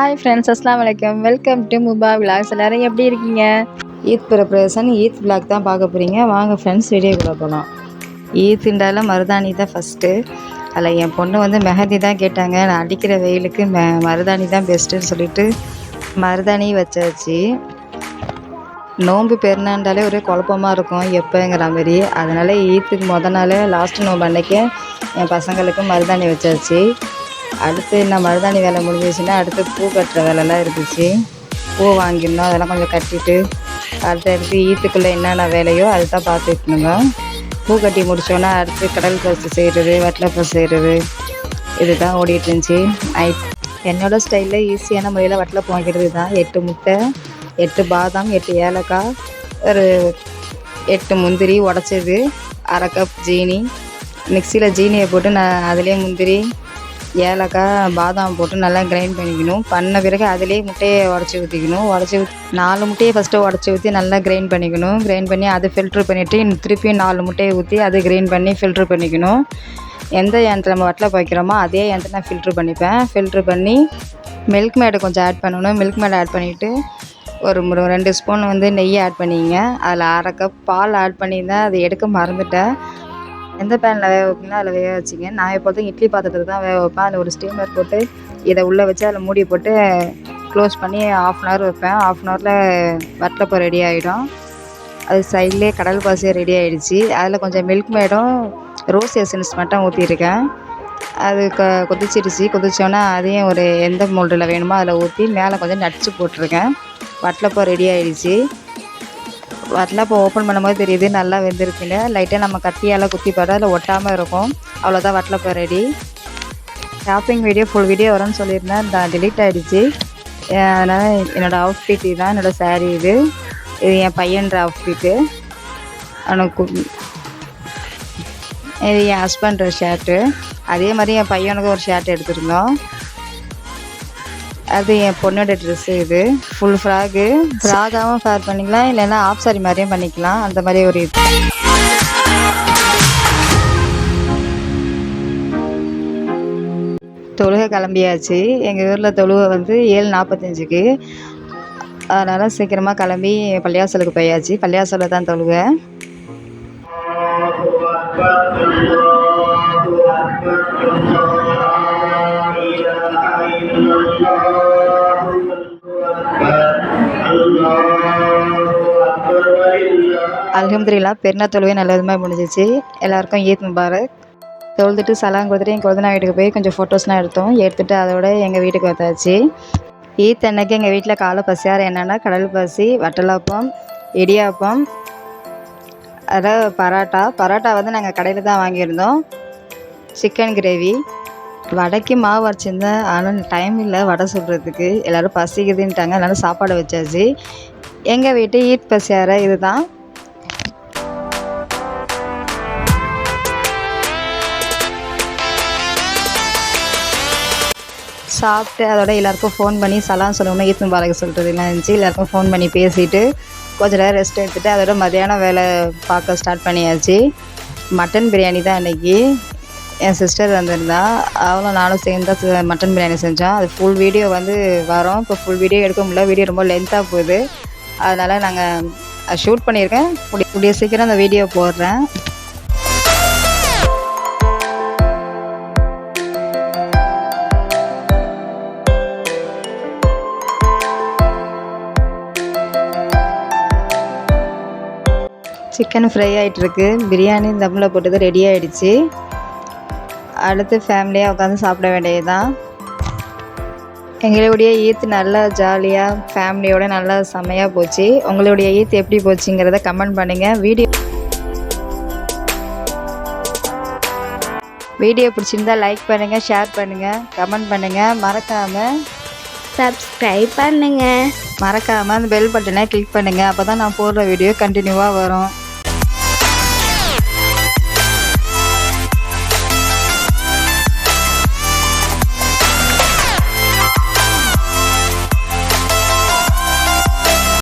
Hi friends அஸ்லாம் வலைக்கம் welcome to முபா vlogs எல்லோரும் எப்படி இருக்கீங்க? ஈத் ப்ரிப்ரேஷன் ஈத் vlog தான் பார்க்க போகிறீங்க வாங்க ஃப்ரெண்ட்ஸ் வீடியோக்குள்ளே போகலாம் ஈத்துண்டால மருதாணி தான் ஃபஸ்ட்டு அதில் என் பொண்ணு வந்து மெஹந்தி தான் கேட்டாங்க. நான் அடிக்கிற வெயிலுக்கு மெ மருதாணி தான் பெஸ்ட்டுன்னு சொல்லிட்டு மருதாணி வச்சாச்சு. நோன்பு பெருநாண்டாலே ஒரே குழப்பமா இருக்கும். எப்போங்கிற மாதிரி. அதனால் ஈத்துக்கு முத நாள் லாஸ்ட்டு நோன்பு அன்னைக்கே என் பசங்களுக்கு மருதாணி வச்சாச்சு. அடுத்து என்ன மருதாணி வேலை முடிஞ்சிச்சுன்னா அடுத்து பூ கட்டுற வேலைலாம் இருந்துச்சு. பூ வாங்கிடணும் அதெல்லாம் கொஞ்சம் கட்டிட்டு அடுத்து அடுத்து ஈத்துக்குள்ளே என்னென்ன வேலையோ அது தான் பார்த்துக்கணுங்க பூ கட்டி முடித்தோன்னா அடுத்து கடல் பசு செய்கிறது வட்டலப்பூ பசு செய்கிறது இதுதான் ஓடிட்டு இருந்துச்சு. நைட் என்னோடய ஸ்டைலில் ஈஸியான முறையில் வட்டலப்பூ வைக்கிறது தான் எட்டு முட்டை எட்டு பாதாம் எட்டு ஏலக்காய் ஒரு எட்டு முந்திரி உடச்சது அரை கப் ஜீனி. மிக்சியில் ஜீனியை போட்டு நான் அதிலே முந்திரி ஏலக்காய் பாதாம் போட்டு நல்லா கிரைண்ட் பண்ணிக்கணும். பண்ண பிறகு அதிலே முட்டையை உடச்சி ஊற்றிக்கணும் உடச்சி ஊற்றி நாலு முட்டையை ஃபஸ்ட்டு உடச்சி ஊற்றி நல்லா கிரைண்ட் பண்ணிக்கணும். கிரைண்ட் பண்ணி அதை ஃபில்ட்ரு பண்ணிவிட்டு திருப்பியும் நாலு முட்டையை ஊற்றி அதை கிரைண்ட் பண்ணி ஃபில்ட்ரு பண்ணிக்கணும். எந்த யந்திரம் நம்ம வட்டில் வைக்கிறோமோ அதே யந்திரம் நான் ஃபில்ட்ரு பண்ணிப்பேன். ஃபில்ட்ரு பண்ணி மில்க் மேடை கொஞ்சம் ஆட் பண்ணணும். மில்க் மேடை ஆட் பண்ணிவிட்டு ஒரு ஒரு ரெண்டு ஸ்பூன் வந்து நெய் ஆட் பண்ணிங்க. அதில் அரை கப் பால் ஆட் பண்ணியிருந்தேன். அதை எடுக்க மறந்துட்டேன். எந்த பேனில் வேக வைப்பீங்களோ அதில் வேக வச்சிங்க. நான் எப்போதும் இட்லி பாத்திரத்தில் தான் வேக வைப்பேன். அதில் ஒரு ஸ்டீமர் போட்டு இதை உள்ளே வச்சு அதில் மூடி போட்டு க்ளோஸ் பண்ணி ஆஃப் அன் ஹவர் வைப்பேன். ஆஃப் அன் ஹவரில் வட்டப்போ ரெடி ஆகிடும் அது சைட்லேயே கடல் பாசியாக ரெடி ஆகிடுச்சு அதில் கொஞ்சம் மில்க் மேடும் ரோஸ் எசன்ஸ் மட்டும் ஊற்றிருக்கேன் அது க கொதிச்சிடுச்சு கொதிச்சோன்னா அதையும் ஒரு எந்த மோல்டில் வேணுமோ அதில் ஊற்றி மேலே கொஞ்சம் நட்ஸு போட்டிருக்கேன். வட்டலப்போ ரெடி ஆகிடுச்சி வட்டலப்போ ஓப்பன் பண்ணும்போது தெரியுது நல்லா வெந்திருக்குல்ல லைட்டாக நம்ம கத்தியால் குத்தி பார்த்தா அதில் ஒட்டாமல் இருக்கும். அவ்வளோதான் வட்டலப்போ ready shopping video full video வரும்னு சொல்லியிருந்தேன். நான் டிலீட் ஆகிடுச்சு அதனால் என்னோடய அவுட்ஃபிட் இதுதான் என்னோடய சாரீ இது. இது என் பையன்ற அவுட்ஃபிட்டு அவனுக்கு இது என் ஹஸ்பண்ட் ஷர்ட்டு அதே மாதிரி என் பையனுக்கு ஒரு ஷர்ட் எடுத்திருந்தோம். அது என் பொண்ணோட ட்ரெஸ்ஸு இது ஃபுல் ஃப்ராகு ஃப்ராகாகவும் ஃபேர் பண்ணிக்கலாம் இல்லைன்னா ஆஃப் சாரி மாதிரியும் பண்ணிக்கலாம் அந்த மாதிரி ஒரு இது தொழுகை கிளம்பியாச்சு எங்கள் ஊரில் தொழுகை வந்து ஏழு நாற்பத்தஞ்சுக்கு அதனால் சீக்கிரமாக கிளம்பி பள்ளியாசலுக்கு போயாச்சு பள்ளியாசலில் தான் தொழுகை அல்ஹம்துலில்லாஹ் பெருநாள் தொழுவே நல்ல விதமாக முடிஞ்சிச்சு. எல்லாருக்கும் ஈத் முபாரக். தொழுதுட்டு சலாம் கொடுத்துட்டு எங்கள் குழந்தை வீட்டுக்கு போய் கொஞ்சம் ஃபோட்டோஸ்லாம் எடுத்தோம். எடுத்துகிட்டு அதோட எங்கள் வீட்டுக்கு வந்தாச்சு. ஈத் அன்னைக்கு எங்கள் வீட்டில் காலை பசியார் என்னென்னா கடல் பசி வட்டலாப்பம் இடியாப்பம் அதாவது பரோட்டா. பரோட்டா வந்து நாங்கள் கடையில் தான் வாங்கியிருந்தோம். Chicken gravy. வடைக்கு மாவு அரைச்சிருந்தேன். ஆனால் டைம் இல்லை வடை சுடுறதுக்கு. எல்லோரும் பசிக்குதுன்ட்டாங்க. அதனால் சாப்பாடு வச்சாச்சு. எங்கள் வீட்டு ஈத் பசியார இதுதான். சாப்பிட்டு அதோட எல்லாருக்கும் ஃபோன் பண்ணி சலாம் சொல்லணும் ஈத் முபாரக் சொல்கிறதுலாம் இருந்துச்சு. எல்லாருக்கும் ஃபோன் பண்ணி பேசிட்டு கொஞ்ச நேரம் ரெஸ்ட் எடுத்துகிட்டு அதோட மதியானம் வேலை பார்க்க ஸ்டார்ட் பண்ணியாச்சு. மட்டன் பிரியாணி தான் அன்றைக்கி என் சிஸ்டர் வந்திருந்தா. அவளும் நானும் சேர்ந்து தான் மட்டன் பிரியாணி செஞ்சோம். அது ஃபுல் வீடியோ வந்து வரோம். இப்போ ஃபுல் வீடியோ எடுக்க முடியல. வீடியோ ரொம்ப லென்த்தாக போகுது. அதனால் நாங்கள் ஷூட் பண்ணியிருக்கேன். கூடிய கூடிய சீக்கிரம் அந்த வீடியோ போடுறேன். சிக்கன் ஃப்ரை ஆகிட்டுருக்கு பிரியாணி தம்மில் போட்டது ரெடி ஆகிடுச்சு அடுத்து ஃபேமிலியாக உட்காந்து சாப்பிட வேண்டியது தான் எங்களுடைய ஈத் நல்லா ஜாலியாக ஃபேமிலியோட நல்லா செம்மையாக போச்சு. உங்களுடைய ஈத் எப்படி போச்சுங்கிறத கமெண்ட் பண்ணுங்கள் வீடியோ வீடியோ பிடிச்சிருந்தா லைக் பண்ணுங்கள் ஷேர் பண்ணுங்கள் கமெண்ட் பண்ணுங்கள் மறக்காமல் சப்ஸ்கிரைப் பண்ணுங்கள் மறக்காமல் அந்த பெல் பட்டனை கிளிக் பண்ணுங்கள் அப்போ தான் நான் போடுற வீடியோ கண்டினியூவாக வரும்.